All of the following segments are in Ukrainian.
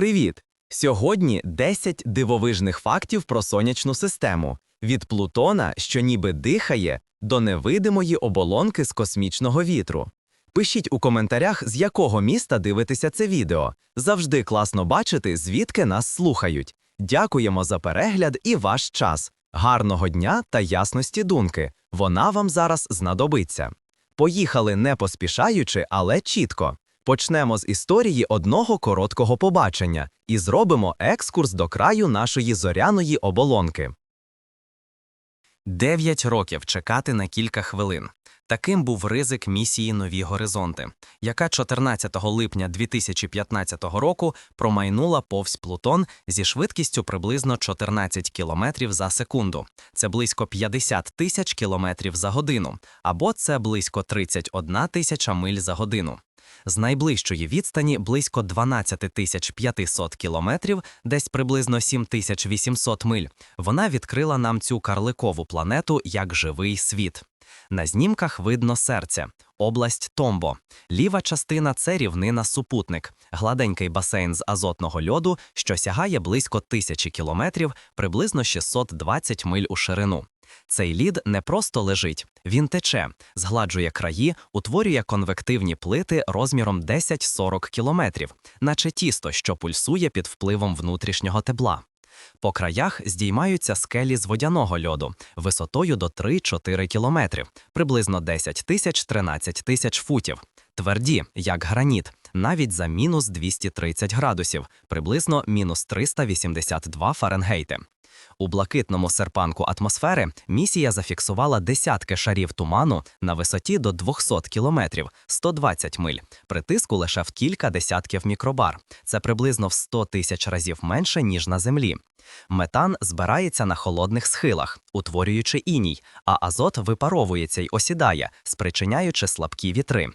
Привіт! Сьогодні 10 дивовижних фактів про сонячну систему від Плутона, що ніби дихає, до невидимої оболонки з космічного вітру. Пишіть у коментарях, з якого міста дивитеся це відео. Завжди класно бачити, звідки нас слухають. Дякуємо за перегляд і ваш час. Гарного дня та ясності думки. Вона вам зараз знадобиться. Поїхали не поспішаючи, але чітко. Почнемо з історії одного короткого побачення і зробимо екскурс до краю нашої зоряної оболонки. Дев'ять років чекати на кілька хвилин. Таким був ризик місії Нові горизонти, яка 14 липня 2015 року промайнула повз Плутон зі швидкістю приблизно 14 км за секунду. Це близько 50 тисяч кілометрів за годину, або це близько 31 тисяча миль за годину. З найближчої відстані близько 12 тисяч 500 кілометрів, десь приблизно 7800 миль. Вона відкрила нам цю карликову планету як живий світ. На знімках видно серце, область Томбо. Ліва частина це рівнина супутник, гладенький басейн з азотного льоду, що сягає близько тисячі кілометрів, приблизно 620 миль у ширину. Цей лід не просто лежить, він тече, згладжує краї, утворює конвективні плити розміром 10-40 кілометрів, наче тісто, що пульсує під впливом внутрішнього тепла. По краях здіймаються скелі з водяного льоду висотою до 3-4 кілометри, приблизно 10 тисяч 13 тисяч футів. Тверді, як граніт, навіть за мінус 230 градусів, приблизно мінус 382 Фаренгейти. У блакитному серпанку атмосфери місія зафіксувала десятки шарів туману на висоті до 200 кілометрів 120 миль, при тиску лише в кілька десятків мікробар. Це приблизно в 100 тисяч разів менше, ніж на Землі. Метан збирається на холодних схилах, утворюючи іній, а азот випаровується й осідає, спричиняючи слабкі вітри.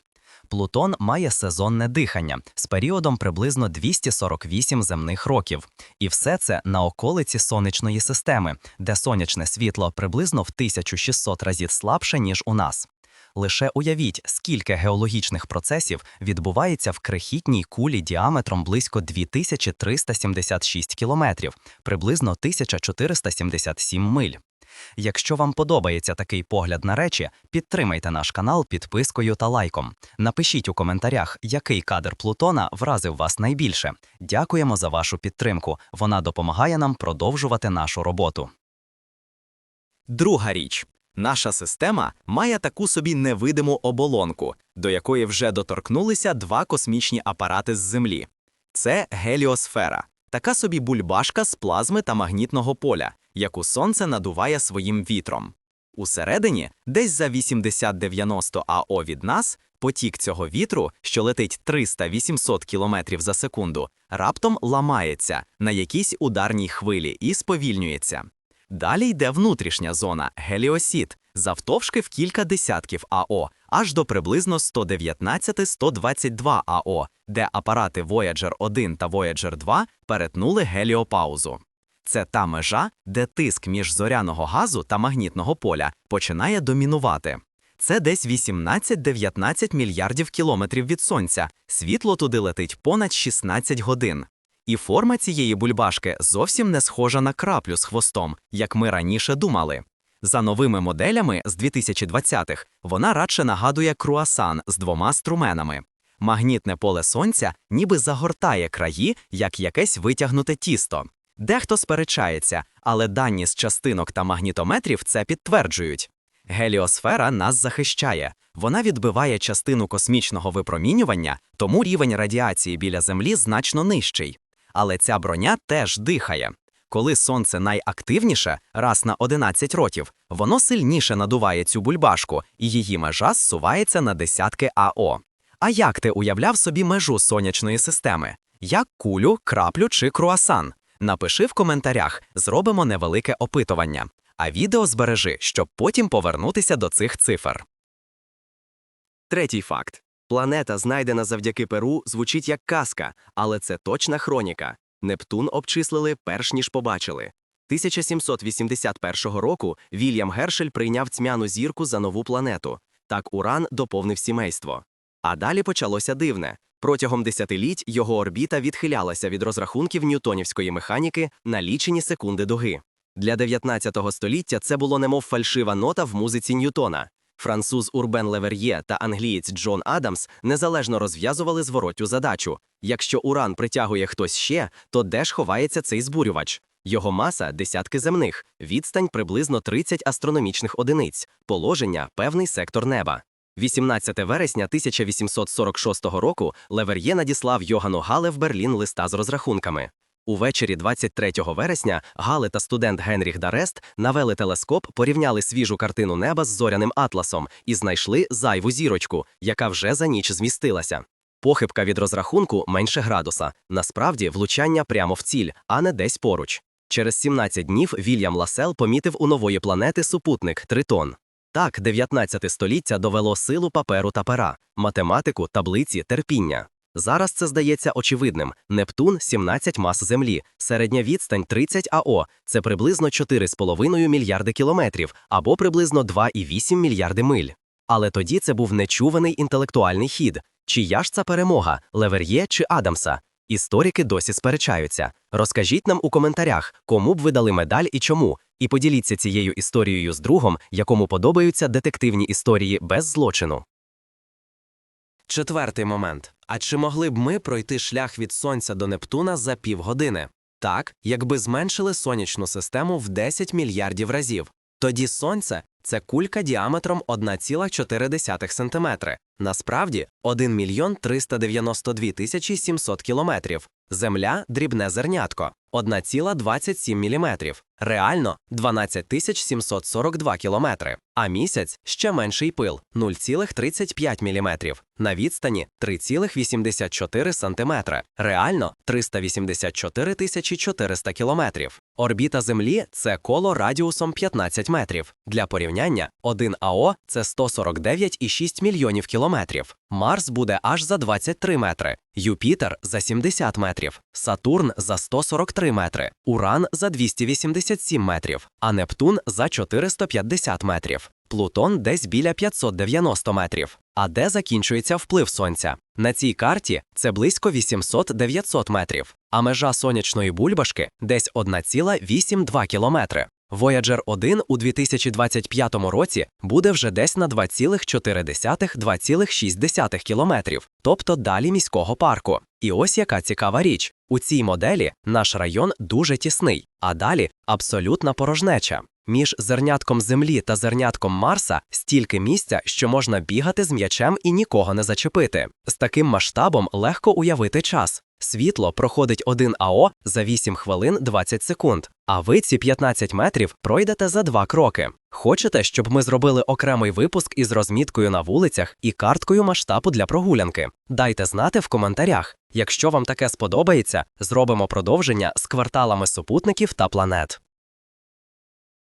Плутон має сезонне дихання з періодом приблизно 248 земних років, і все це на околиці сонячної системи, де сонячне світло приблизно в 1600 разів слабше ніж у нас. Лише уявіть, скільки геологічних процесів відбувається в крихітній кулі діаметром близько 2376 кілометрів, приблизно 1477 миль. Якщо вам подобається такий погляд на речі, підтримайте наш канал підпискою та лайком. Напишіть у коментарях, який кадр Плутона вразив вас найбільше. Дякуємо за вашу підтримку. Вона допомагає нам продовжувати нашу роботу. Друга річ. Наша система має таку собі невидиму оболонку, до якої вже доторкнулися два космічні апарати з Землі. Це геліосфера, така собі бульбашка з плазми та магнітного поля, яку сонце надуває своїм вітром. Усередині, десь за 80-90 АО від нас, потік цього вітру, що летить 300-800 км за секунду, раптом ламається на якійсь ударній хвилі і сповільнюється. Далі йде внутрішня зона геліосід, завтовшки в кілька десятків АО, аж до приблизно 119-122 АО, де апарати Voyager 1 та Voyager 2 перетнули геліопаузу. Це та межа, де тиск між зоряного газу та магнітного поля починає домінувати. Це десь 18-19 мільярдів кілометрів від сонця. Світло туди летить понад 16 годин. І форма цієї бульбашки зовсім не схожа на краплю з хвостом, як ми раніше думали. За новими моделями з 2020-х вона радше нагадує круасан з двома струменами. Магнітне поле сонця ніби загортає краї, як якесь витягнуте тісто. Дехто сперечається, але дані з частинок та магнітометрів це підтверджують. Геліосфера нас захищає, вона відбиває частину космічного випромінювання, тому рівень радіації біля Землі значно нижчий. Але ця броня теж дихає. Коли сонце найактивніше, раз на 11 років, воно сильніше надуває цю бульбашку, і її межа зсувається на десятки АО. А як ти уявляв собі межу сонячної системи? Як кулю, краплю чи круасан? Напиши в коментарях, зробимо невелике опитування, а відео збережи, щоб потім повернутися до цих цифр. Третій факт: планета, знайдена завдяки Перу, звучить як казка, але це точна хроніка. Нептун обчислили перш ніж побачили. 1781 року Вільям Гершель прийняв тьмяну зірку за нову планету. Так Уран доповнив сімейство. А далі почалося дивне. Протягом десятиліть його орбіта відхилялася від розрахунків ньютонівської механіки на лічені секунди дуги. Для 19 століття це було немов фальшива нота в музиці Ньютона. Француз Урбен Левер'є та англієць Джон Адамс незалежно розв'язували зворотню задачу. Якщо уран притягує хтось ще, то де ж ховається цей збурювач? Його маса десятки земних, відстань приблизно 30 астрономічних одиниць, положення певний сектор неба. 18 вересня 1846 року Левер'є надіслав Йогану Гале в Берлін листа з розрахунками. Увечері 23 вересня Гале та студент Генріх Дарест навели телескоп, порівняли свіжу картину неба з зоряним атласом і знайшли зайву зірочку, яка вже за ніч змістилася. Похибка від розрахунку менше градуса. Насправді влучання прямо в ціль, а не десь поруч. Через 17 днів Вільям Ласел помітив у нової планети супутник Тритон. Так, 19 століття довело силу паперу та пера, математику, таблиці, терпіння. Зараз це здається очевидним. Нептун 17 мас Землі, середня відстань 30 АО, це приблизно 4,5 мільярди кілометрів або приблизно 2,8 мільярди миль. Але тоді це був нечуваний інтелектуальний хід. Чия ж це перемога Левер'є чи Адамса? Історики досі сперечаються. Розкажіть нам у коментарях, кому б ви дали медаль і чому, і поділіться цією історією з другом, якому подобаються детективні історії без злочину. Четвертий момент. А чи могли б ми пройти шлях від Сонця до Нептуна за півгодини? Так, якби зменшили сонячну систему в 10 мільярдів разів. Тоді Сонце це кулька діаметром 1,4 см. Насправді 1 мільйон 392 тисячі 700 кілометрів. Земля дрібне зернятко 1,27 мм. Реально 12 тисяч 742 кілометри. А місяць ще менший пил 0,35 мм. На відстані 3,84 см. Реально 384 тисячі 400 кілометрів. Орбіта Землі це коло радіусом 15 метрів. Для порівняння 1 АО це 149,6 мільйонів кілометрів. Марс буде аж за 23 метри, Юпітер за 70 метрів, Сатурн за 143 метри, Уран за 287 метрів, а Нептун за 450 метрів. Плутон десь біля 590 метрів. А де закінчується вплив Сонця? На цій карті це близько 800-900 метрів, а межа сонячної бульбашки десь 1,82 кілометри. Voyager 1 у 2025 році буде вже десь на 2,4-2,6 кілометрів, тобто далі міського парку. І ось яка цікава річ: у цій моделі наш район дуже тісний, а далі абсолютна порожнеча. Між зернятком Землі та зернятком Марса стільки місця, що можна бігати з м'ячем і нікого не зачепити. З таким масштабом легко уявити час. Світло проходить 1 АО за 8 хвилин 20 секунд, а ви ці 15 метрів пройдете за 2 кроки. Хочете, щоб ми зробили окремий випуск із розміткою на вулицях і карткою масштабу для прогулянки? Дайте знати в коментарях. Якщо вам таке сподобається, зробимо продовження з кварталами супутників та планет.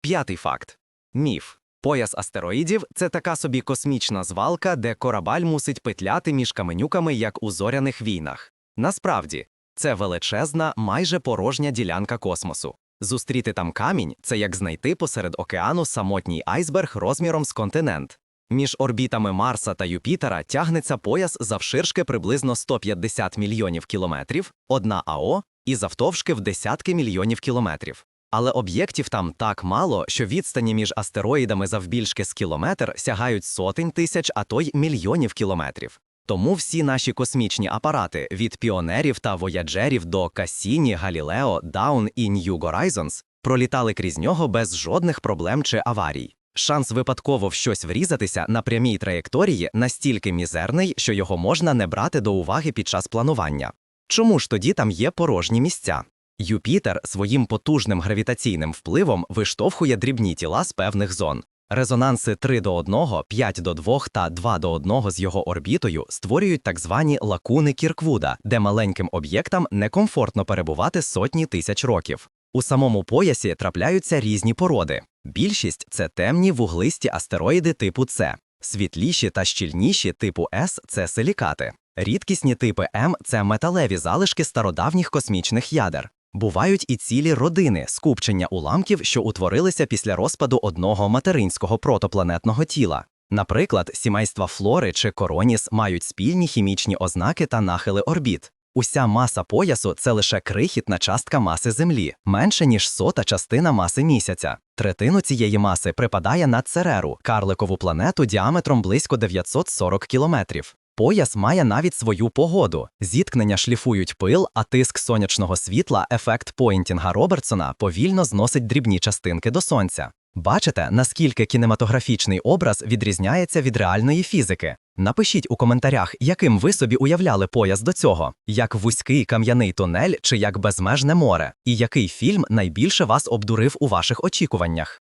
П'ятий факт. Міф. Пояс астероїдів це така собі космічна звалка, де корабель мусить петляти між каменюками, як у зоряних війнах. Насправді, це величезна, майже порожня ділянка космосу. Зустріти там камінь це як знайти посеред океану самотній айсберг розміром з континент. Між орбітами Марса та Юпітера тягнеться пояс завширшки приблизно 150 мільйонів кілометрів, одна АО і завтовшки в десятки мільйонів кілометрів. Але об'єктів там так мало, що відстані між астероїдами завбільшки з кілометр сягають сотень тисяч, а то й мільйонів кілометрів. Тому всі наші космічні апарати від піонерів та вояджерів до Кассіні, Галілео, Даун і New Horizons пролітали крізь нього без жодних проблем чи аварій. Шанс випадково в щось врізатися на прямій траєкторії настільки мізерний, що його можна не брати до уваги під час планування. Чому ж тоді там є порожні місця? Юпітер своїм потужним гравітаційним впливом виштовхує дрібні тіла з певних зон. Резонанси 3 до 1, 5 до 2 та 2 до 1 з його орбітою створюють так звані лакуни Кірквуда, де маленьким об'єктам некомфортно перебувати сотні тисяч років. У самому поясі трапляються різні породи. Більшість це темні вуглисті астероїди типу С, світліші та щільніші типу С це силікати. Рідкісні типи М це металеві залишки стародавніх космічних ядер. Бувають і цілі родини скупчення уламків, що утворилися після розпаду одного материнського протопланетного тіла. Наприклад, сімейства Флори чи Короніс мають спільні хімічні ознаки та нахили орбіт. Уся маса поясу це лише крихітна частка маси Землі, менше ніж сота частина маси місяця. Третину цієї маси припадає на Цереру, карликову планету діаметром близько 940 кілометрів. Пояс має навіть свою погоду. Зіткнення шліфують пил, а тиск сонячного світла, ефект Пойнтінга Робертсона, повільно зносить дрібні частинки до сонця. Бачите, наскільки кінематографічний образ відрізняється від реальної фізики? Напишіть у коментарях, яким ви собі уявляли пояс до цього, як вузький кам'яний тунель чи як безмежне море, і який фільм найбільше вас обдурив у ваших очікуваннях.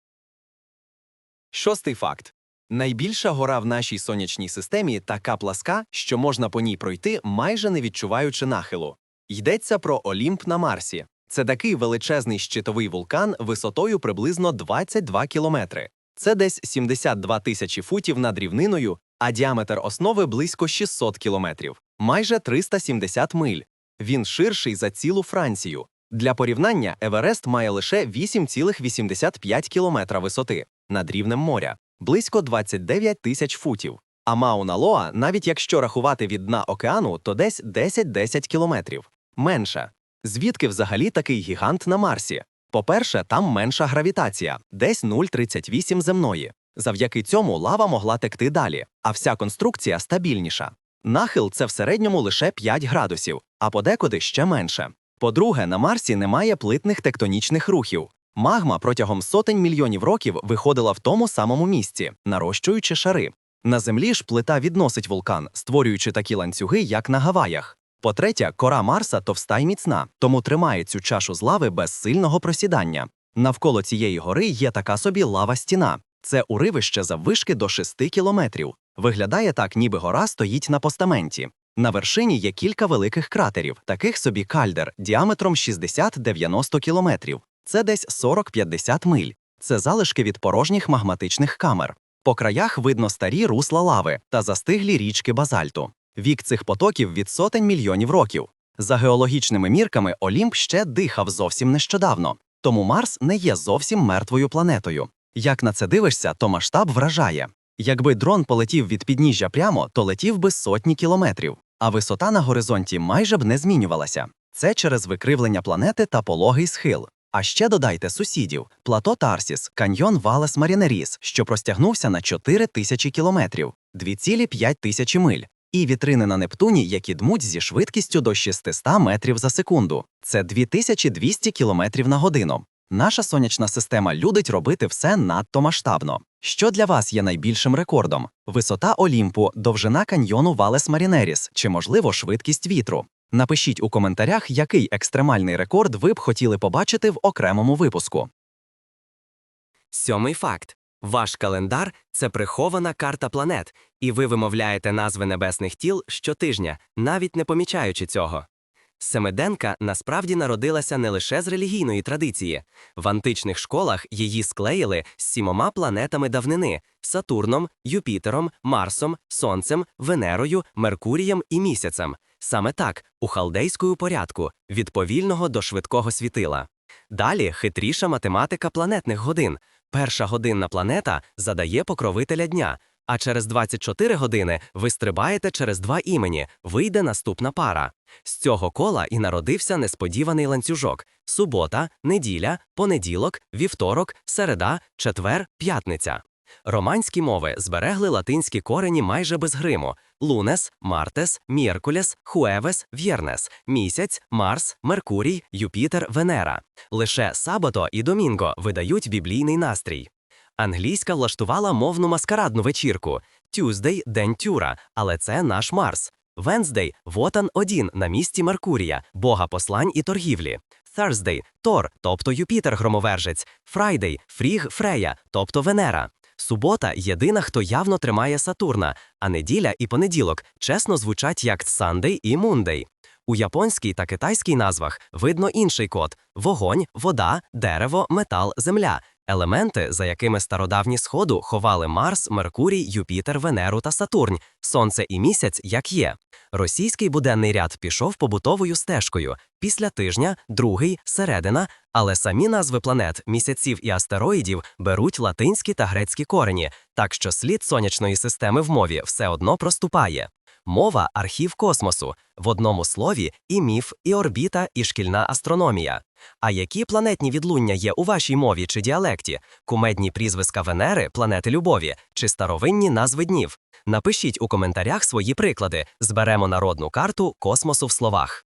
Шостий факт. Найбільша гора в нашій сонячній системі така пласка, що можна по ній пройти, майже не відчуваючи нахилу. Йдеться про Олімп на Марсі. Це такий величезний щитовий вулкан висотою приблизно 22 кілометри. Це десь 72 тисячі футів над рівниною, а діаметр основи близько 600 кілометрів, майже 370 миль. Він ширший за цілу Францію. Для порівняння Еверест має лише 8,85 кілометра висоти над рівнем моря, близько 29 тисяч футів. А Мауна Лоа, навіть якщо рахувати від дна океану, то десь 10-10 кілометрів. Менше. Звідки взагалі такий гігант на Марсі? По-перше, там менша гравітація, десь 0,38 земної. Завдяки цьому лава могла текти далі, а вся конструкція стабільніша. Нахил це в середньому лише 5 градусів, а подекуди ще менше. По-друге, на Марсі немає плитних тектонічних рухів. Магма протягом сотень мільйонів років виходила в тому самому місці, нарощуючи шари. На землі ж плита відносить вулкан, створюючи такі ланцюги, як на Гаваях. По-третє, кора Марса товста й міцна, тому тримає цю чашу з лави без сильного просідання. Навколо цієї гори є така собі лава стіна. Це уривище заввишки до 6 кілометрів. Виглядає так, ніби гора стоїть на постаменті. На вершині є кілька великих кратерів, таких собі кальдер, діаметром 60-90 кілометрів. Це десь 40-50 миль. Це залишки від порожніх магматичних камер. По краях видно старі русла лави та застиглі річки базальту. Вік цих потоків від сотень мільйонів років. За геологічними мірками, Олімп ще дихав зовсім нещодавно, тому Марс не є зовсім мертвою планетою. Як на це дивишся, то масштаб вражає. Якби дрон полетів від підніжжя прямо, то летів би сотні кілометрів, а висота на горизонті майже б не змінювалася. Це через викривлення планети та пологий схил. А ще додайте сусідів: плато Тарсіс, каньйон Валес Марінеріс, що простягнувся на 4 тисячі кілометрів, 2,5 тисячі миль, і вітрини на Нептуні, які дмуть зі швидкістю до 600 метрів за секунду. Це 2200 кілометрів на годину. Наша сонячна система любить робити все надто масштабно. Що для вас є найбільшим рекордом? Висота Олімпу, довжина каньйону Валес Марінеріс чи, можливо, швидкість вітру? Напишіть у коментарях, який екстремальний рекорд ви б хотіли побачити в окремому випуску. Сьомий факт. Ваш календар це прихована карта планет, і ви вимовляєте назви небесних тіл щотижня, навіть не помічаючи цього. Семиденка насправді народилася не лише з релігійної традиції. В античних школах її склеїли з сімома планетами давнини Сатурном, Юпітером, Марсом, Сонцем, Венерою, Меркурієм і Місяцем. Саме так, у халдейському порядку, від повільного до швидкого світила. Далі хитріша математика планетних годин. Перша годинна планета задає покровителя дня, а через 24 години ви стрибаєте через два імені, вийде наступна пара. З цього кола і народився несподіваний ланцюжок: субота, неділя, понеділок, вівторок, середа, четвер, п'ятниця. Романські мови зберегли латинські корені майже без гриму: лунес, мартес, міркулес, хуевес, в'єрнес, місяць, Марс, Меркурій, Юпітер, Венера. Лише Сабато і Домінго видають біблійний настрій. Англійська влаштувала мовну маскарадну вечірку. Tuesday – день тюра, але це наш Марс. Wednesday – Вотан один на місці Меркурія, бога послань і торгівлі. Thursday – Тор, тобто Юпітер громовержець. Friday – Фріг Фрея, тобто Венера. Субота єдина, хто явно тримає Сатурна, а неділя і понеділок чесно звучать як Сандей і Мундей. У японській та китайській назвах видно інший код: вогонь, вода, дерево, метал, земля. Елементи, за якими стародавні сходу ховали Марс, Меркурій, Юпітер, Венеру та Сатурн, Сонце і місяць, як є. Російський буденний ряд пішов побутовою стежкою. Після тижня, другий, середина, але самі назви планет, місяців і астероїдів беруть латинські та грецькі корені, так що слід сонячної системи в мові все одно проступає. Мова архів космосу, в одному слові і міф, і орбіта, і шкільна астрономія. А які планетні відлуння є у вашій мові чи діалекті? Кумедні прізвиска Венери, планети любові чи старовинні назви днів? Напишіть у коментарях свої приклади. Зберемо народну карту космосу в словах.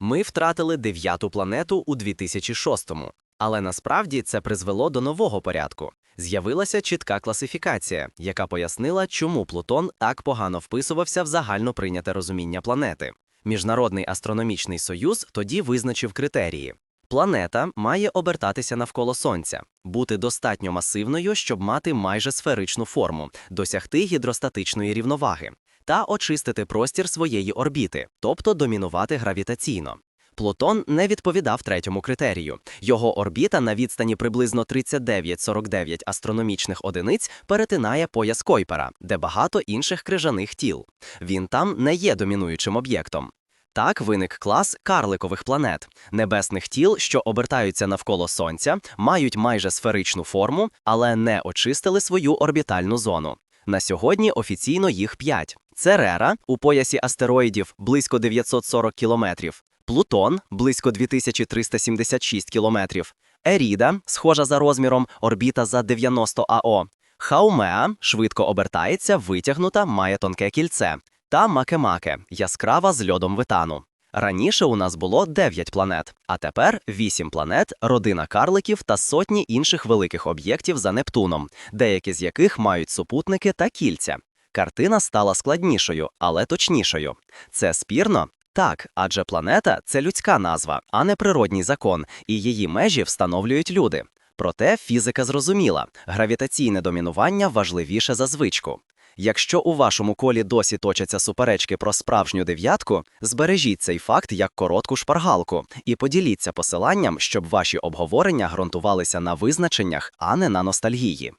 Ми втратили дев'яту планету у 2006-му. Але насправді це призвело до нового порядку. З'явилася чітка класифікація, яка пояснила, чому Плутон так погано вписувався в загально прийняте розуміння планети. Міжнародний астрономічний союз тоді визначив критерії. Планета має обертатися навколо Сонця, бути достатньо масивною, щоб мати майже сферичну форму, досягти гідростатичної рівноваги та очистити простір своєї орбіти, тобто домінувати гравітаційно. Плутон не відповідав третьому критерію. Його орбіта на відстані приблизно 39-49 астрономічних одиниць перетинає пояс Койпера, де багато інших крижаних тіл. Він там не є домінуючим об'єктом. Так виник клас карликових планет, небесних тіл, що обертаються навколо Сонця, мають майже сферичну форму, але не очистили свою орбітальну зону. На сьогодні офіційно їх п'ять: це Рера у поясі астероїдів близько 940 кілометрів, Плутон близько 2376 кілометрів, Еріда, схожа за розміром, орбіта за 90 АО, Хаумеа швидко обертається, витягнута, має тонке кільце, та Макемаке, яскрава з льодом витану. Раніше у нас було 9 планет, а тепер 8 планет, родина карликів та сотні інших великих об'єктів за Нептуном, деякі з яких мають супутники та кільця. Картина стала складнішою, але точнішою. Це спірно? Так, адже планета це людська назва, а не природній закон, і її межі встановлюють люди. Проте фізика зрозуміла, гравітаційне домінування важливіше за звичку. Якщо у вашому колі досі точаться суперечки про справжню дев'ятку, збережіть цей факт як коротку шпаргалку і поділіться посиланням, щоб ваші обговорення ґрунтувалися на визначеннях, а не на ностальгії.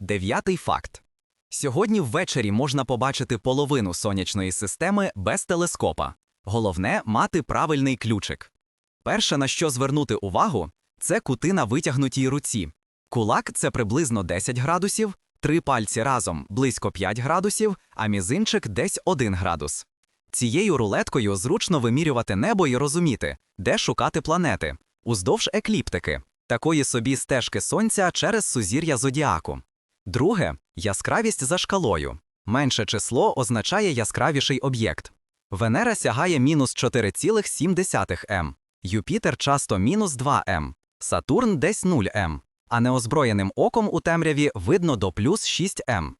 Дев'ятий факт. Сьогодні ввечері можна побачити половину сонячної системи без телескопа. Головне мати правильний ключик. Перше, на що звернути увагу, це кути на витягнутій руці. Кулак це приблизно 10 градусів, три пальці разом близько 5 градусів, а мізинчик десь 1 градус. Цією рулеткою зручно вимірювати небо і розуміти, де шукати планети, уздовж екліптики, такої собі стежки сонця через сузір'я зодіаку. Друге яскравість за шкалою. Менше число означає яскравіший об'єкт. Венера сягає мінус 4,7 м, Юпітер часто мінус 2 м, Сатурн десь 0 м, а неозброєним оком у темряві видно до плюс 6 м.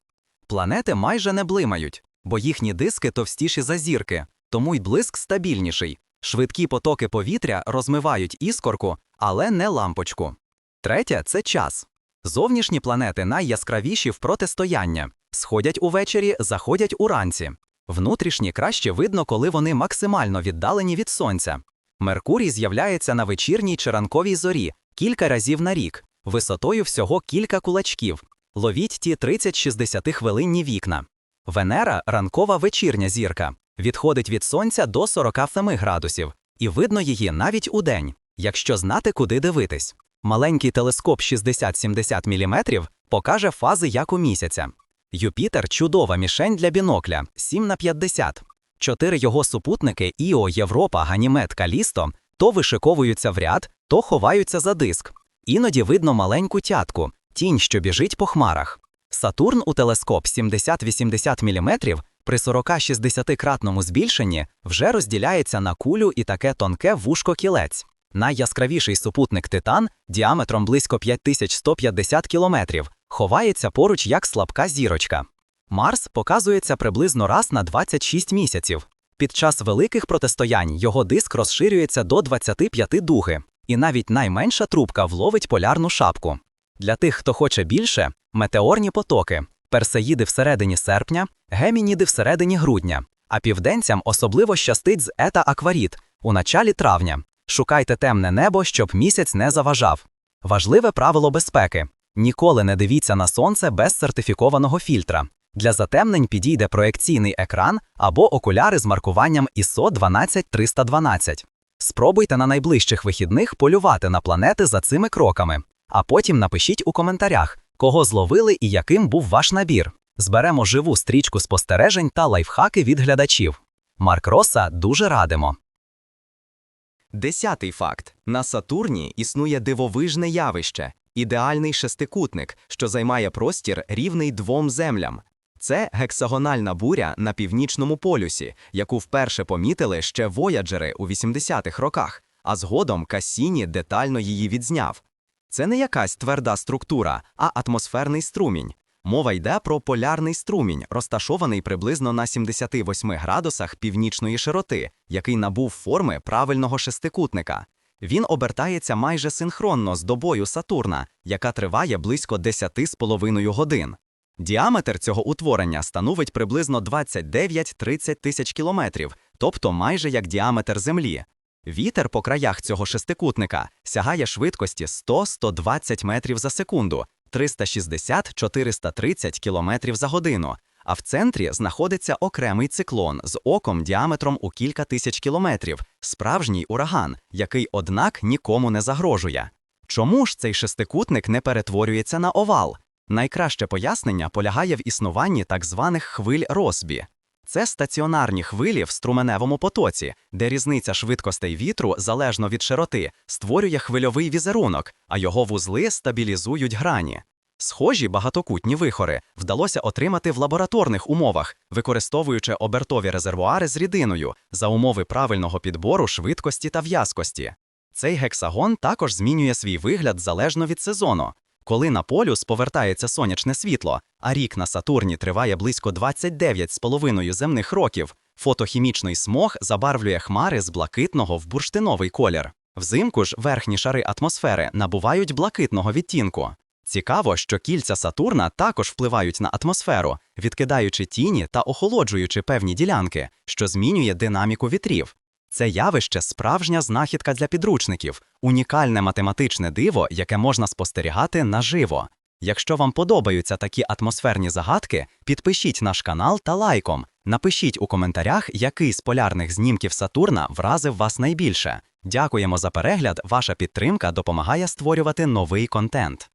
Планети майже не блимають, бо їхні диски товстіші за зірки, тому й блиск стабільніший. Швидкі потоки повітря розмивають іскорку, але не лампочку. Третє це час. Зовнішні планети найяскравіші в протистояння. Сходять увечері, заходять уранці. Внутрішні краще видно, коли вони максимально віддалені від сонця. Меркурій з'являється на вечірній чи ранковій зорі кілька разів на рік, висотою всього кілька кулачків. Ловіть ті 30-60 хвилинні вікна. Венера ранкова вечірня зірка, відходить від сонця до 47 градусів, і видно її навіть у день, якщо знати, куди дивитись. Маленький телескоп 60-70 мм покаже фази як у місяця. Юпітер чудова мішень для бінокля 7 на 50. Чотири його супутники Іо, Європа, Ганімед, Калісто то вишиковуються в ряд, то ховаються за диск. Іноді видно маленьку тятку, тінь, що біжить по хмарах. Сатурн у телескоп 70-80 мм при 40-60-кратному збільшенні вже розділяється на кулю і таке тонке вушко кілець. Найяскравіший супутник Титан діаметром близько 5150 кілометрів ховається поруч як слабка зірочка. Марс показується приблизно раз на 26 місяців. Під час великих протистоянь його диск розширюється до 25 дуги, і навіть найменша трубка вловить полярну шапку. Для тих, хто хоче більше, метеорні потоки, персеїди всередині серпня, гемініди всередині грудня, а південцям особливо щастить з ета акваріт у началі травня. Шукайте темне небо, щоб місяць не заважав. Важливе правило безпеки: ніколи не дивіться на сонце без сертифікованого фільтра. Для затемнень підійде проекційний екран або окуляри з маркуванням ISO 12312. Спробуйте на найближчих вихідних полювати на планети за цими кроками, а потім напишіть у коментарях, кого зловили і яким був ваш набір. Зберемо живу стрічку спостережень та лайфхаки від глядачів. Марк Роса дуже радимо. Десятий факт: на Сатурні існує дивовижне явище ідеальний шестикутник, що займає простір рівний двом землям. Це гексагональна буря на північному полюсі, яку вперше помітили ще вояджери у 80-х роках, а згодом Кассіні детально її відзняв. Це не якась тверда структура, а атмосферний струмінь. Мова йде про полярний струмінь, розташований приблизно на 78 градусах північної широти, який набув форми правильного шестикутника. Він обертається майже синхронно з добою Сатурна, яка триває близько 10,5 годин. Діаметр цього утворення становить приблизно 29-30 тисяч кілометрів, тобто майже як діаметр Землі. Вітер по краях цього шестикутника сягає швидкості 100-120 метрів за секунду, 360-430 кілометрів за годину. А в центрі знаходиться окремий циклон з оком діаметром у кілька тисяч кілометрів, справжній ураган, який, однак, нікому не загрожує. Чому ж цей шестикутник не перетворюється на овал? Найкраще пояснення полягає в існуванні так званих хвиль Росбі. Це стаціонарні хвилі в струменевому потоці, де різниця швидкостей вітру залежно від широти створює хвильовий візерунок, а його вузли стабілізують грані. Схожі багатокутні вихори вдалося отримати в лабораторних умовах, використовуючи обертові резервуари з рідиною за умови правильного підбору швидкості та в'язкості. Цей гексагон також змінює свій вигляд залежно від сезону. Коли на полюс повертається сонячне світло, а рік на Сатурні триває близько 29,5 земних років, фотохімічний смог забарвлює хмари з блакитного в бурштиновий колір. Взимку ж верхні шари атмосфери набувають блакитного відтінку. Цікаво, що кільця Сатурна також впливають на атмосферу, відкидаючи тіні та охолоджуючи певні ділянки, що змінює динаміку вітрів. Це явище справжня знахідка для підручників, унікальне математичне диво, яке можна спостерігати наживо. Якщо вам подобаються такі атмосферні загадки, підпишіть наш канал та лайком. Напишіть у коментарях, який з полярних знімків Сатурна вразив вас найбільше. Дякуємо за перегляд. Ваша підтримка допомагає створювати новий контент.